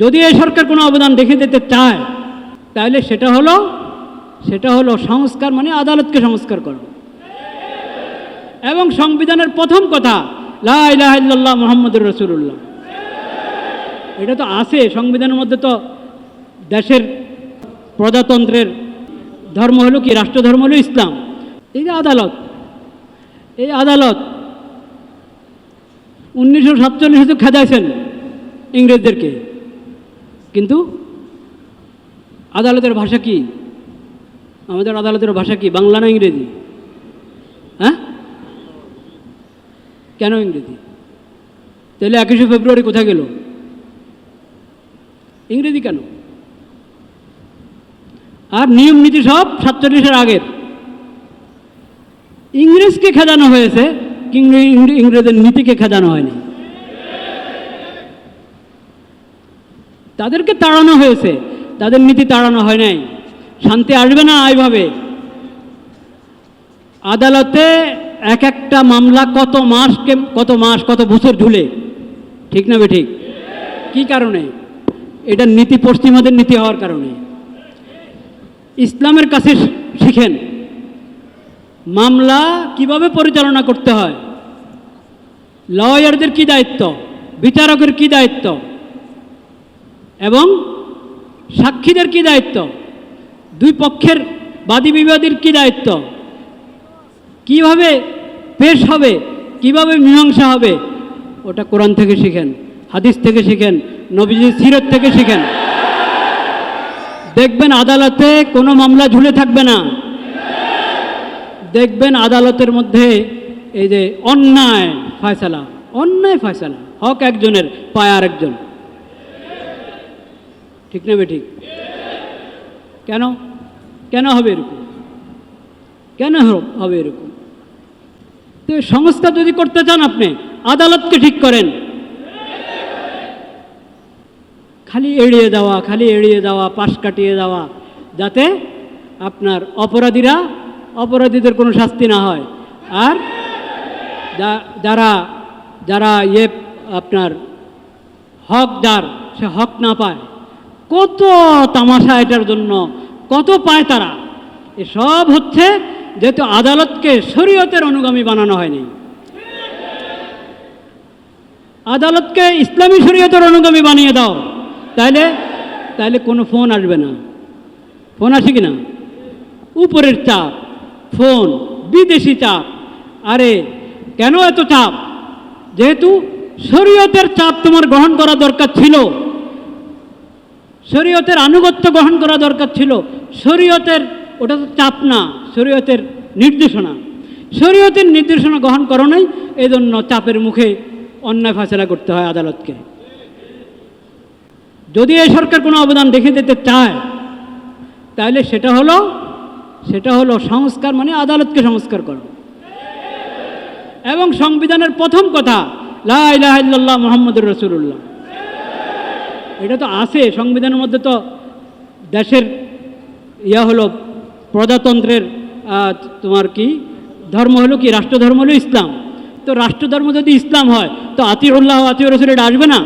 যদি এই সরকার কোনো অবদান রেখে দিতে চায়, তাহলে সেটা হলো সেটা হলো সংস্কার মানে আদালতকে সংস্কার করো। এবং সংবিধানের প্রথম কথা, লা ইলাহা ইল্লাল্লাহ মোহাম্মদুর রসুল্লাহ এটা তো আছে, সংবিধানের মধ্যে তো দেশের প্রজাতন্ত্রের ধর্ম হলো কি? রাষ্ট্রধর্ম হলো ইসলাম। এই যে আদালত, এই আদালত উনিশশো সাতচল্লিশে তো খেদাইছেন ইংরেজদেরকে। কিন্তু আদালতের ভাষা কি? আমাদের আদালতের ভাষা কি? বাংলা না ইংরেজি? হ্যাঁ? কেন ইংরেজি? তাহলে একুশে ফেব্রুয়ারি কোথায় গেল? ইংরেজি কেন? আর নিয়ম নীতি সব সাতচল্লিশের আগের। ইংরেজকে খেদানো হয়েছে, কিন্তু ইংরে- ইংরেজের নীতিকে খেদানো হয়নি। তাদেরকে তাড়ানো হয়েছে। তাদের নীতি তাড়ানো হয় নাই। শান্তি আসবে না এইভাবে। আদালতে এক একটা মামলা কত মাসকে, কত মাস, কত বছর ঝুলে ঠিক না ঠিক কি কারণে? এটা নীতি, পশ্চিমাদের নীতি হওয়ার কারণে। ইসলামের কাছে শিখেন, মামলা কীভাবে পরিচালনা করতে হয়? লয়ারদের কি দায়িত্ব? বিচারকের কি দায়িত্ব? সাক্ষীদের কি দায়িত্ব? দুই পক্ষের বাদী বিবাদীর কি দায়িত্ব? কীভাবে পেশ হবে? কীভাবে মীমাংসা হবে? ওটা কোরআন থেকে শিখেন, হাদিস থেকে শিখেন নবীজি সিরত থেকে শিখেন। দেখবেন আদালতে কোনো মামলা ঝুলে থাকবে না। দেখবেন আদালতের মধ্যে এই যে অন্যায় ফয়সালা অন্যায় ফয়সালা, হক একজনের, পায় আর একজন ঠিক না বে ঠিক? কেন? কেন হবে এরকম? কেন হবে এরকম? তো সংস্কার যদি করতে চান আপনি, আদালতকে ঠিক করেন। খালি এড়িয়ে দেওয়া, খালি এড়িয়ে দেওয়া, পাশ কাটিয়ে দেওয়া, যাতে আপনার অপরাধীরা, অপরাধীদের কোনো শাস্তি না হয়। আর যারা যারা ইয়ে আপনার হক যার সে হক না পায়। কত তামাশা এটার জন্য, কত পায় তারা। এসব হচ্ছে যেহেতু আদালতকে শরীয়তের অনুগামী বানানো হয়নি। আদালতকে ইসলামী শরীয়তের অনুগামী বানিয়ে দাও। তাহলে তাহলে কোনো ফোন আসবে না। ফোন আসে কি না উপরের চাপ, ফোন, বিদেশি চাপ। আরে, কেন এত চাপ? যেহেতু শরীয়তের চাপ তোমার গ্রহণ করা দরকার ছিল। শরীয়তের আনুগত্য গ্রহণ করা দরকার ছিল। শরীয়তের ওটা তো চাপ না, শরীয়তের নির্দেশনা। শরীয়তের নির্দেশনা গ্রহণ করো নাই, এজন্য চাপের মুখে অন্যায় ফাসলা করতে হয় আদালতকে। যদি এই সরকার কোনো অবদান রেখে দিতে চায়, তাহলে সেটা হলো সেটা হলো সংস্কার মানে আদালতকে সংস্কার করো। এবং সংবিধানের প্রথম কথা, লা ইলাহা ইল্লাল্লাহ মোহাম্মদুর রসুল্লাহ এটা তো আছে, সংবিধানের মধ্যে তো দেশের ইয়া হলো প্রজাতন্ত্রের তোমার কি, ধর্ম হলো কি, রাষ্ট্রধর্ম হলো ইসলাম। তো রাষ্ট্রধর্ম যদি ইসলাম হয়, তো আতিউল্লাহ আতিউর রসুল এটা আসবে না?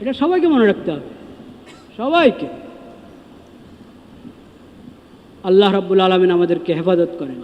এটা সবাইকে মনে রাখতে হবে। সবাইকে। আল্লাহ রাব্বুল আলমিন আমাদেরকে হেফাজত করেন।